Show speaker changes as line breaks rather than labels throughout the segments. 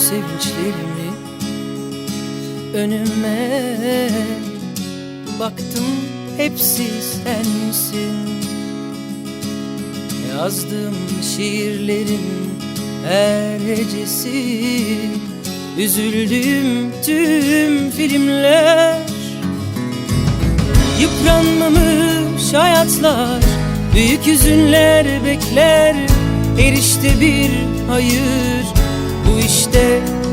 sevinçlerimi önüme Baktım hepsi sensin. Yazdığım şiirlerin her hecesi Üzüldüğüm tüm filmler. Yıpranmamış hayatlar Büyük hüzünler bekler Erişte bir hayır. Bu işte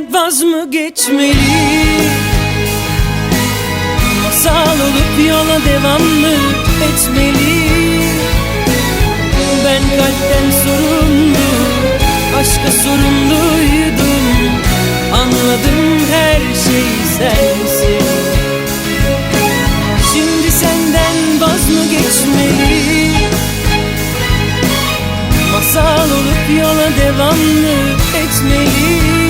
senden vaz mı geçmeli? Masal olup yola devam mı etmeli? Ben kalpten sorumlu Aşka sorumluydum. Anladım her şey sensin. Şimdi senden vaz mı geçmeli? Masal olup yola devam mı etmeli